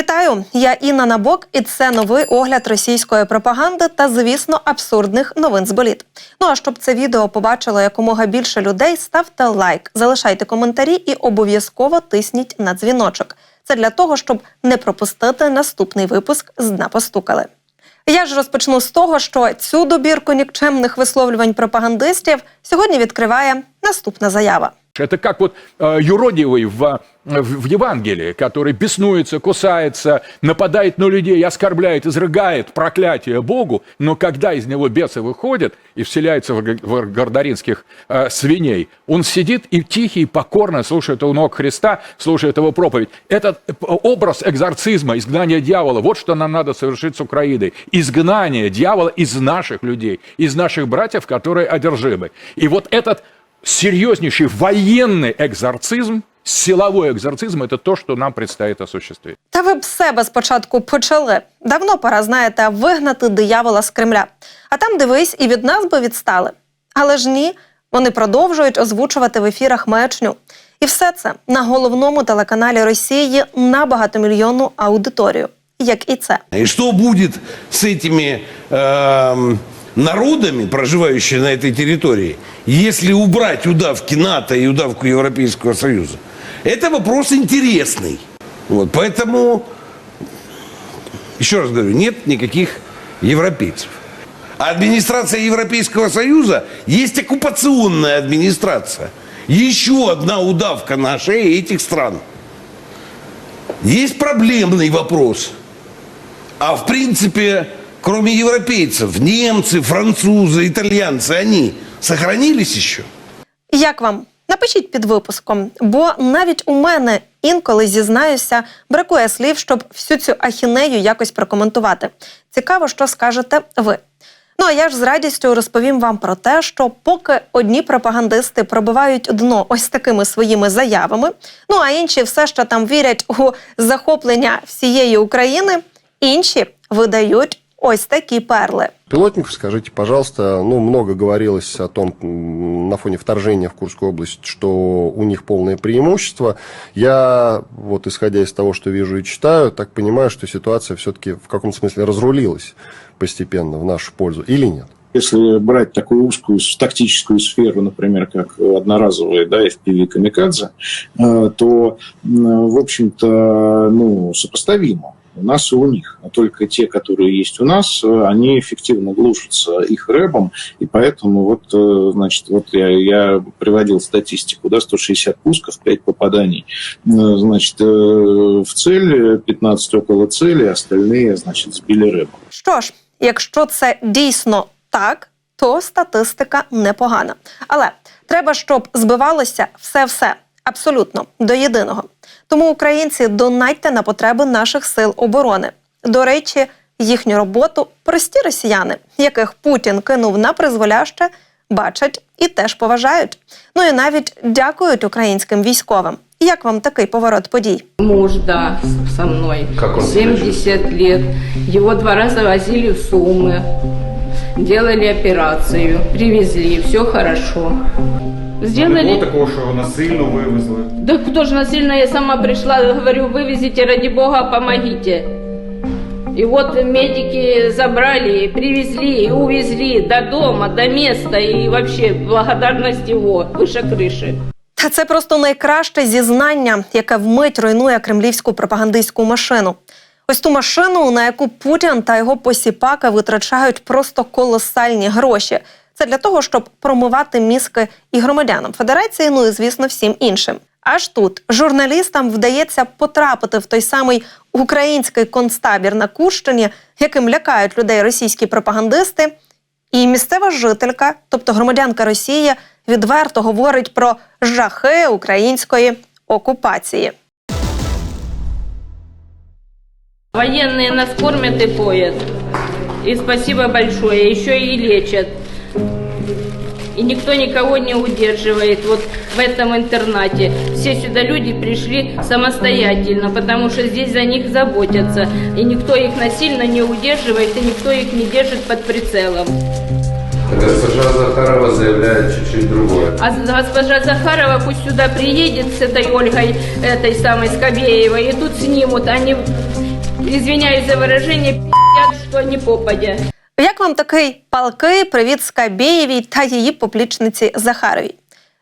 Вітаю! Я Інна Набок, і це новий огляд російської пропаганди та, звісно, абсурдних новин з боліт. Ну а щоб це відео побачило якомога більше людей, ставте лайк, залишайте коментарі і обов'язково тисніть на дзвіночок. Це для того, щоб не пропустити наступний випуск з дна постукали. Я ж розпочну з того, що цю добірку нікчемних висловлювань пропагандистів сьогодні відкриває наступна заява. Это как вот э, юродивый в, в, в Евангелии, который беснуется, кусается, нападает на людей, оскорбляет, изрыгает проклятие Богу, но когда из него бесы выходят и вселяются в, гордаринских э, свиней, он сидит и тихий, покорно слушает у ног Христа, слушает его проповедь. Этот э, образ экзорцизма, изгнания дьявола, вот что нам надо совершить с Украиной. Изгнание дьявола из наших людей, из наших братьев, которые одержимы. И вот этот серьезнейший военный экзорцизм, силовой экзорцизм – это то, что нам предстоит осуществить. Та ви б себе спочатку почали. Давно пора, знаєте, вигнати диявола з Кремля. А там дивись, і від нас би відстали. Але ж ні, вони продовжують озвучувати в ефірах маячню. І все це на головному телеканалі Росії на багатомільйонну аудиторію, як і це. И что будет с этими эм, народами, проживающими на этой территории, если убрать удавки НАТО и удавку Европейского Союза? Это вопрос интересный. Вот, поэтому, еще раз говорю, нет никаких европейцев. А администрация Европейского Союза есть оккупационная администрация. Еще одна удавка на шее этих стран. Есть проблемный вопрос. А в принципе, кроме европейцев, немцы, французы, итальянцы, они сохранились еще? Як вам? Напишіть під випуском, бо навіть у мене інколи зізнаюся, бракує слів, щоб всю цю ахінею якось прокоментувати. Цікаво, що скажете ви. Ну а я ж з радістю розповім вам про те, що поки одні пропагандисти пробивають дно ось такими своїми заявами, ну а інші все ще там вірять у захоплення всієї України, інші видають ось такі перли. Пилотников, скажите, пожалуйста, ну, много говорилось о том на фоне вторжения в Курскую область, что у них полное преимущество. Я, вот исходя из того, что вижу и читаю, так понимаю, что ситуация все-таки в каком смысле разрулилась постепенно в нашу пользу или нет? Если брать такую узкую тактическую сферу, например, как одноразовые да, FPV камикадзе, э, то, в общем-то, ну, сопоставимо у нас и у них. А только те, которые есть у нас, э, они эффективно глушатся их рэбом, и поэтому вот, э, значит, вот я, я приводил статистику, да, 160 пусков, 5 попаданий, Э, значит, э, в цель, 15 около цели, остальные, значит, сбили рэбом. Що ж, якщо це дійсно так, то статистика непогана. Але треба, щоб збивалося все-все абсолютно до єдиного. Тому українці донатьте на потреби наших сил оборони. До речі, їхню роботу прості росіяни, яких Путін кинув на призволяще, бачать і теж поважають. Ну і навіть дякують українським військовим. Як вам такий поворот подій? Муж, да, со мной. Как 70 лет. Его два раза возили в Сумы. Делали операцию. Привезли. Все хорошо. Не Сделали... було такого, що насильно вивезли. Да кто же насильно, я сама пришла, говорю, вывезите, ради бога, помогите. И вот медики забрали, привезли и увезли до дома, до места. И вообще благодарность его выше крыши. Та це просто найкраще зізнання, яке вмить руйнує кремлівську пропагандистську машину. Ось ту машину, на яку Путін та його посіпаки витрачають просто колосальні гроші. Це для того, щоб промивати мізки і громадянам Федерації, ну і звісно, всім іншим. Аж тут журналістам вдається потрапити в той самий український концтабір на Курщині, яким лякають людей російські пропагандисти. І місцева жителька, тобто громадянка Росії, відверто говорить про жахи української окупації. Военные нас кормят и поят. И спасибо большое. Еще и лечат. И никто никого не удерживает вот в этом интернате. Все сюда люди пришли самостоятельно, потому что здесь за них заботятся. И никто их насильно не удерживает, и никто их не держит под прицелом. Госпожа Захарова заявляет чуть-чуть другое. А госпожа Захарова пусть сюда приедет с этой Ольгой, этой самой Скобеевой, и тут снимут. Они извиняюсь за выражение, пи***ят, что не попадя. Як вам такий палкий привіт Скабєєвій та її поплічниці Захаровій?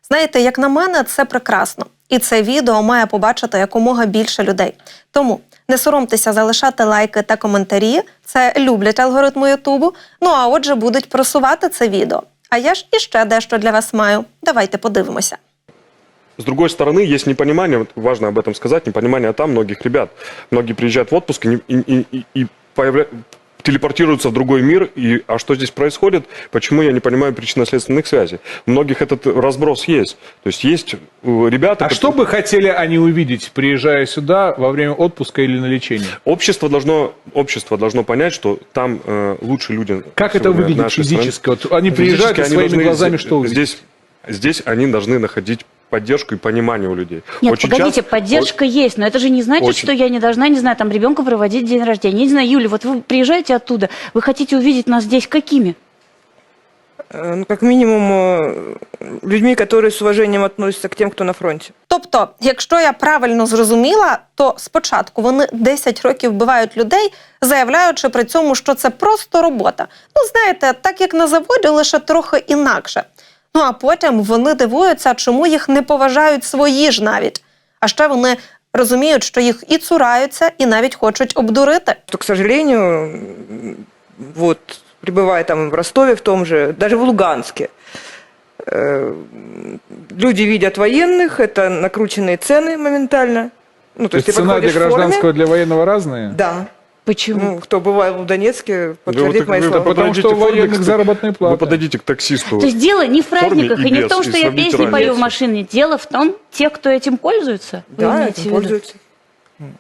Знаєте, як на мене, це прекрасно. І це відео має побачити якомога більше людей. Тому не соромтеся залишати лайки та коментарі. Це люблять алгоритми Ютубу. Ну а отже, будуть просувати це відео. А я ж іще дещо для вас маю. Давайте подивимося. С другой стороны, есть непонимание, вот важно об этом сказать, непонимание там многих ребят. Многие приезжают в отпуск и, и- и- и появля- телепортируются в другой мир. И, а что здесь происходит? Почему я не понимаю причинно-следственных связей? У многих этот разброс есть. То есть есть э, ребята... А которые- что бы хотели они увидеть, приезжая сюда во время отпуска или на лечение? Общество должно, общество должно понять, что там э, лучше люди... Как это выглядит физически? Вот они приезжают и Физически своими должны глазами что увидеть? Здесь, здесь они должны находить поддержку и понимание у людей. Нет, Очень погодите, часто- поддержка есть, но это же не значит, Очень. что я не должна, не знаю, там ребенку проводить день рождения. Я не знаю, Юля, вот вы приезжаете оттуда, вы хотите увидеть нас здесь какими? Э, ну, как минимум, э, людьми, которые с уважением относятся к тем, кто на фронте. Тобто, якщо я правильно зрозуміла, то спочатку вони 10 років вбивають людей, заявляючи при цьому, що це просто робота. Ну, знаєте, так як на заводі, лише трохи інакше. Ну а потім вони дивуються, чому їх не поважають свої ж навіть. А ще вони розуміють, що їх і цураються, і навіть хочуть обдурити. Что, к сожалению, м, вот, пребывая там в Ростове, в том же, даже в Луганске, э, люди видят военных, это накрученные цены моментально. Ну, То есть ты цена для подходишь в форме. гражданского, для военного разная? Да. Почему? Ну, кто бывал в Донецке, подтвердит так мои слова. Потому Подойдите что у военных заработная плата. Вы подойдите к таксисту. То есть дело не в праздниках и и не в том, что я песни пою в машине. Дело в том, те, кто этим пользуются. Вы Да, этим пользуются.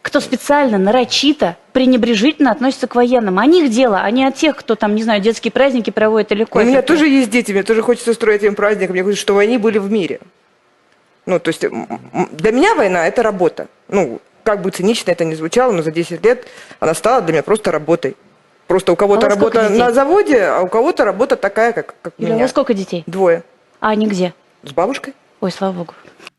Кто специально, нарочито, пренебрежительно относится к военным. А них дело, а не от тех, кто там, не знаю, детские праздники проводит или У кофе. меня пьет. тоже есть дети, мне тоже хочется устроить им праздник. Мне хочется, чтобы они были в мире. Ну, то есть для меня война – это работа. Ну, как бы цинично это ни звучало, но за 10 лет она стала для меня просто работой. Просто у кого-то А у работа на заводе, а у кого-то работа такая, как, как у меня. у вас сколько детей? Двое. А они где? З бабушкой. Ой, слава богу.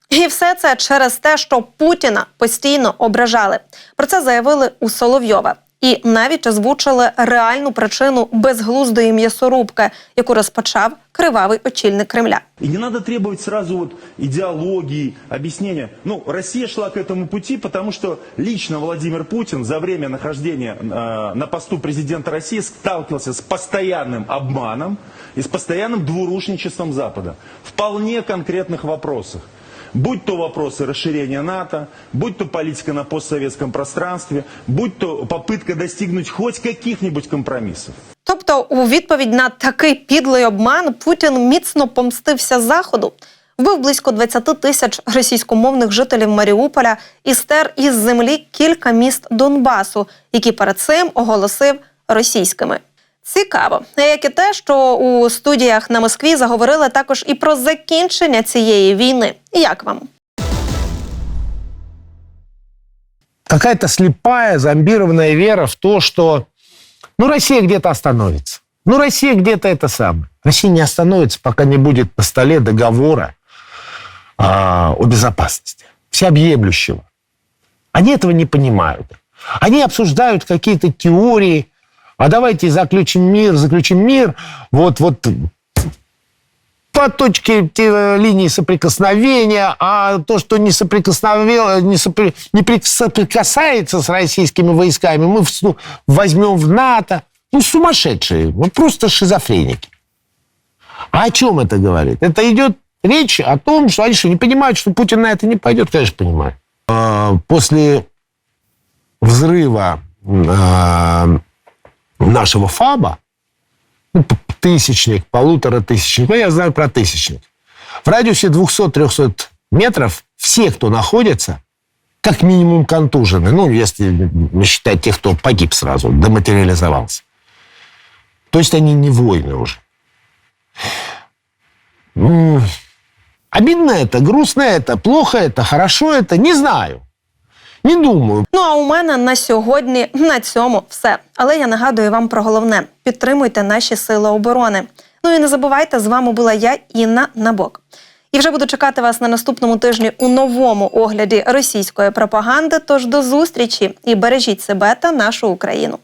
І все це через те, що Путіна постійно ображали. Про це заявили у Соловйова І навіть озвучили реальну причину безглуздої м'ясорубки, яку розпочав кривавий очільник Кремля. И не надо требовать сразу вот идеологии, объяснения. Ну, Россия шла к этому пути, потому что лично Владимир Путин за время нахождения э, на посту президента России сталкивался с постоянным обманом и с постоянным двурушничеством Запада. В вполне конкретных вопросах. Будь то вопросы расширения НАТО, будь то политика на постсоветском пространстве, будь то попытка достигнуть хоть каких-нибудь компромиссов. Тобто, у відповідь на такий підлий обман Путін міцно помстився заходу, вбив близько 20 тисяч російськомовних жителів Маріуполя і стер із землі кілька міст Донбасу, які перед цим оголосив російськими. Цікаво, як і те, що у студіях на Москві заговорили також і про закінчення цієї війни. Як вам? какая-то слепая, зомбированная вера в то, что ну, Россия где-то остановится. Ну, Россия где-то это самое. Россия не остановится, пока не будет на столе договора а, о безопасности, всеобъемлющего. Они этого не понимают. Они обсуждают какие-то теории, а давайте заключим мир, заключим мир, вот, вот по точке линии соприкосновения, а то, что не, соприкосновел, не, сопри- не при- соприкасается с российскими войсками, мы всту- возьмем в НАТО. Ну, сумасшедшие, вот просто шизофреники. А о чем это говорит? Это идет речь о том, что они что, не понимают, что Путин на это не пойдет? Конечно, понимают. А, После взрыва а, нашего ФАБа, ну, тысячник, полутора тысячник, ну, я знаю про тысячник. В радиусе 200-300 метров все, кто находится, как минимум контужены, ну, если не считать тех, кто погиб сразу, дематериализовался. То есть они не воины уже. Обидно это, грустно это, плохо это, хорошо это, не знаю. Не думаю. Ну а у мене на сьогодні на цьому все. Але я нагадую вам про головне: підтримуйте наші сили оборони. Ну і не забувайте, з вами була я, Інна Набок. І вже буду чекати вас на наступному тижні у новому огляді російської пропаганди. Тож до зустрічі і бережіть себе та нашу Україну.